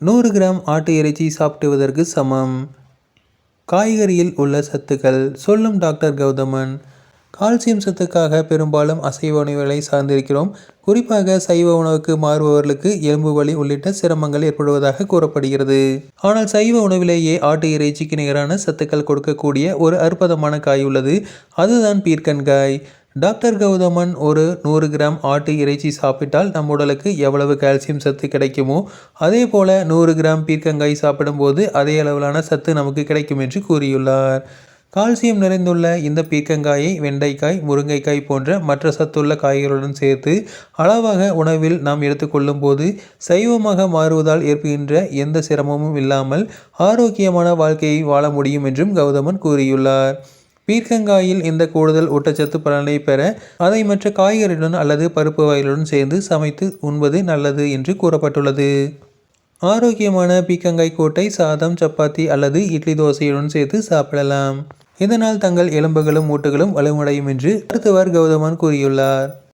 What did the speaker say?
நூறு கிராம் ஆட்டு இறைச்சி சாப்பிடுவதற்கு சமம். காய்கறியில் உள்ள சத்துக்கள். சொல்லும் டாக்டர் கௌதமன் கால்சியம் சத்துக்காக பெரும்பாலும் அசைவ உணவுகளை சார்ந்திருக்கிறோம். குறிப்பாக சைவ உணவுக்கு மாறுபவர்களுக்கு எலும்பு வலி உள்ளிட்ட சிரமங்கள் ஏற்படுவதாக கூறப்படுகிறது. ஆனால் சைவ உணவிலேயே ஆட்டு இறைச்சிக்கு நிகரான சத்துக்கள் கொடுக்கக்கூடிய ஒரு அற்புதமான காய் உள்ளது. அதுதான் பீர்க்கன்காய் டாக்டர் கௌதமன் ஒரு நூறு கிராம் ஆட்டு இறைச்சி சாப்பிட்டால் நம் உடலுக்கு எவ்வளவு கால்சியம் சத்து கிடைக்குமோ அதே போல் நூறு கிராம் பீர்க்கங்காய் சாப்பிடும்போது அதே அளவிலான சத்து நமக்கு கிடைக்கும் என்று கூறியுள்ளார். கால்சியம் நிறைந்துள்ள இந்த பீர்க்கங்காயை வெண்டைக்காய் முருங்கைக்காய் போன்ற மற்ற சத்துள்ள காய்களுடன் சேர்த்து அளவாக உணவில் நாம் எடுத்துக்கொள்ளும் போது சைவமாக மாறுவதால் ஏற்படுகின்ற எந்த சிரமமும் இல்லாமல் ஆரோக்கியமான வாழ்க்கையை வாழ முடியும் என்றும் கௌதமன் கூறியுள்ளார். பீர்க்கங்காயில் இந்த கூடுதல் ஊட்டச்சத்து பலனை பெற அதை மற்ற காய்கறிகளுடன் அல்லது பருப்பு வகைகளுடன் சேர்ந்து சமைத்து உண்பது நல்லது என்று கூறப்பட்டுள்ளது. ஆரோக்கியமான பீக்கங்காய் கூட்டை சாதம் சப்பாத்தி அல்லது இட்லி தோசையுடன் சேர்த்து சாப்பிடலாம். இதனால் தங்கள் எலும்புகளும் மூட்டுகளும் வலுவடையும் என்று மருத்துவர் கௌதமன் கூறியுள்ளார்.